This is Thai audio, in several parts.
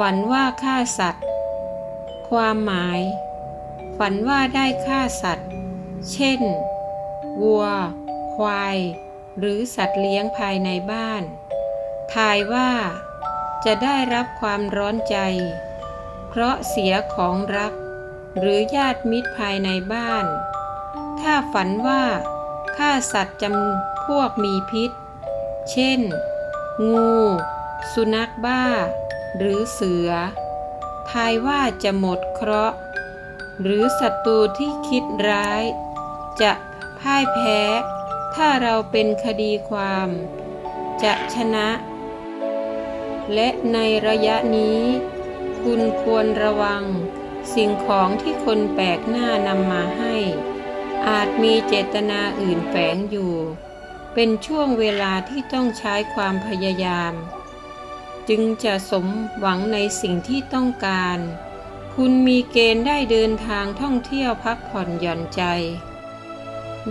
ฝันว่าฆ่าสัตว์ ความหมาย ฝันว่าได้ฆ่าสัตว์ เช่น วัว ควาย หรือสัตว์เลี้ยงภายในบ้าน ทายว่า จะได้รับความร้อนใจ เพราะเสียของรัก หรือญาติมิตรภายในบ้าน ถ้าฝันว่าฆ่าสัตว์จำพวกมีพิษ เช่น งู สุนัขบ้า หรือเสือ ทายว่าจะหมดเคราะห์ หรือศัตรูที่คิดร้าย จะพ่ายแพ้ ถ้าเราเป็นคดีความ จะชนะ และในระยะนี้ คุณควรระวัง สิ่งของที่คนแปลกหน้านำมาให้ อาจมีเจตนาอื่นแฝงอยู่ เป็นช่วงเวลาที่ต้องใช้ความพยายาม จึงจะสมหวังในสิ่งที่ต้องการ คุณมีเกณฑ์ได้เดินทางท่องเที่ยวพักผ่อนหย่อนใจ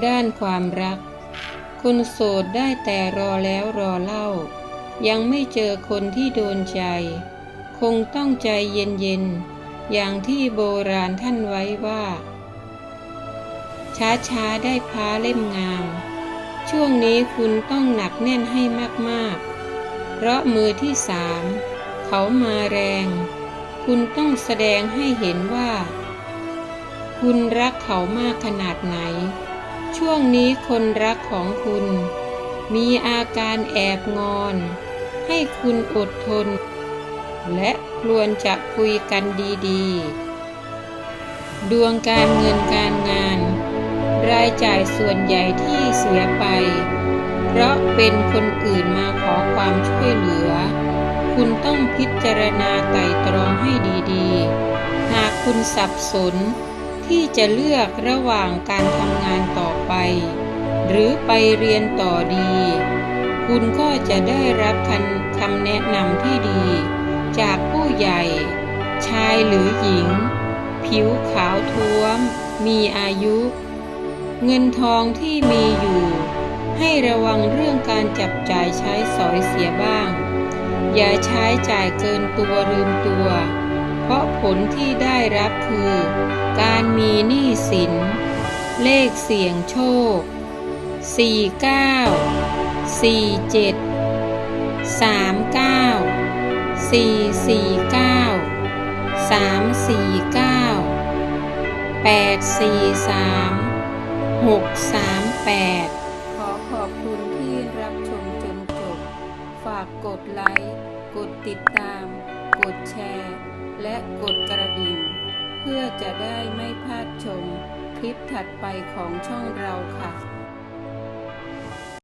ด้านความรัก คุณโสดได้แต่รอแล้วรอเล่า ยังไม่เจอคนที่โดนใจ คงต้องใจเย็นๆ อย่างที่โบราณท่านไว้ว่า ช้าๆ ได้พ้าเล่มงาม ช่วงนี้คุณต้องหนักแน่นให้มากๆ เพราะมือที่สามเขามาแรง คุณต้องแสดงให้เห็นว่า คุณรักเขามากขนาดไหน ช่วงนี้คนรักของคุณ มีอาการแอบงอน ให้คุณอดทน และควรจะคุยกันดีๆ ดวงการเงินการงาน รายจ่ายส่วนใหญ่ที่เสียไป เพราะเป็นคนอื่นมาขอความช่วยเหลือ คุณต้องพิจารณาไต่ตรองให้ดีๆ หากคุณสับสนที่จะเลือกระหว่างการทำงานต่อไป หรือไปเรียนต่อดี คุณก็จะได้รับคำคำแนะนำที่ดี จากผู้ใหญ่ ชายหรือหญิง ผิวขาวท้วม มีอายุ เงินทองที่มีอยู่ ให้ระวังเรื่องการจับจ่ายใช้สอยเสียบ้าง อย่าใช้จ่ายเกินตัวลืมตัว เพราะผลที่ได้รับคือ การมีหนี้สิน เลขเสียงโชค 49 47 39 449 349 843 638ากกดไลค์ กดติดตาม กดแชร์ และกดกระดิ่ง เพื่อจะได้ไม่พลาดชมคลิปถัดไปของช่องเราค่ะ